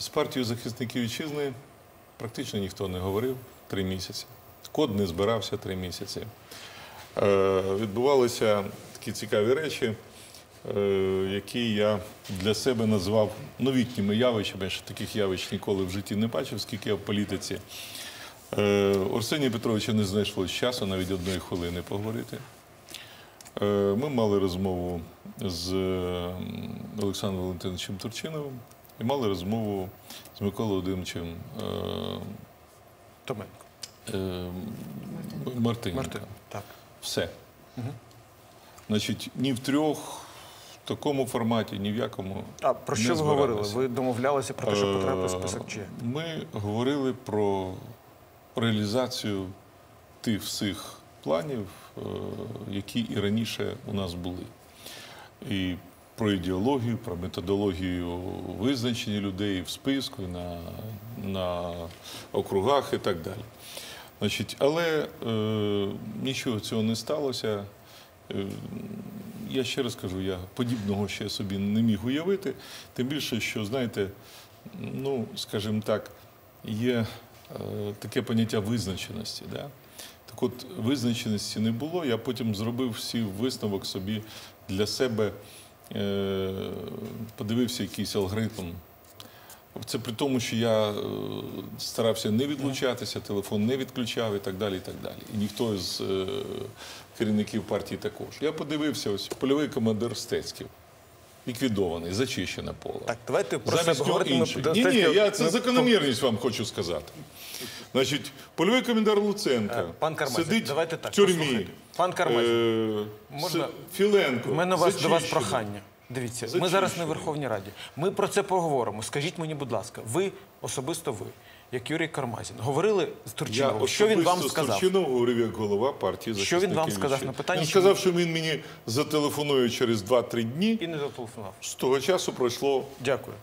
З партією захисників вітчизни практично ніхто не говорив три місяці. Код не збирався три місяці. Е, відбувалися такі цікаві речі, е, які я для себе назвав новітніми явищами. Ще таких явищ ніколи в житті не бачив, скільки я в політиці. Е, Арсенія Петровича не знайшлось часу навіть одної хвилини поговорити. Е, Ми мали розмову з Олександром Валентиновичем Турчиновим і мали розмову з Миколою Володимировичем е, Томенко. е, Мартиненко. Мартин. Так. Все. Значить, ні в трьох, в такому форматі, ні в якому. А про що ви говорили? Ви домовлялися про те, що потрапив в список чи? Е, Ми говорили про реалізацію тих всіх планів, е, які і раніше у нас були. І про ідеологію, про методологію визначення людей в списку, на, на округах і так далі. Значить, але е, нічого цього не сталося. Е, я ще раз кажу, я подібного ще собі не міг уявити. Тим більше, що, знаєте, ну, скажімо так, є е, таке поняття визначеності. Да? Так от, визначеності не було. Я потім зробив всі висновок собі для себе, подивився якийсь алгоритм. Це при тому, що я е, старався не відлучатися, телефон не відключав і так далі. І так далі. І ніхто з е, керівників партії також. Я подивився, ось польовий командир Стецьків, ліквідований, зачищене поле. Так, давайте про Замість себе говорити. Ні, ні, я це закономірність вам хочу сказати. Значить, польовий командир Луценка Е, пан Кармазін, сидить давайте так, в тюрмі. послухайте. Пан Кармазін, Е, можна- Філенко. У мене вас, до вас прохання. Дивіться, ми зараз не в Верховній Раді. Ми про це поговоримо. Скажіть мені, будь ласка, ви особисто ви, як Юрій Кармазін, говорили з Я Турчиновим. Що він вам особисто з сказав? Турчиновим говорив як голова партії Що він вам сказав на питання, Він сказав, що він мені зателефонує через 2-3 дні. І не зателефонував. З того часу пройшло Дякую.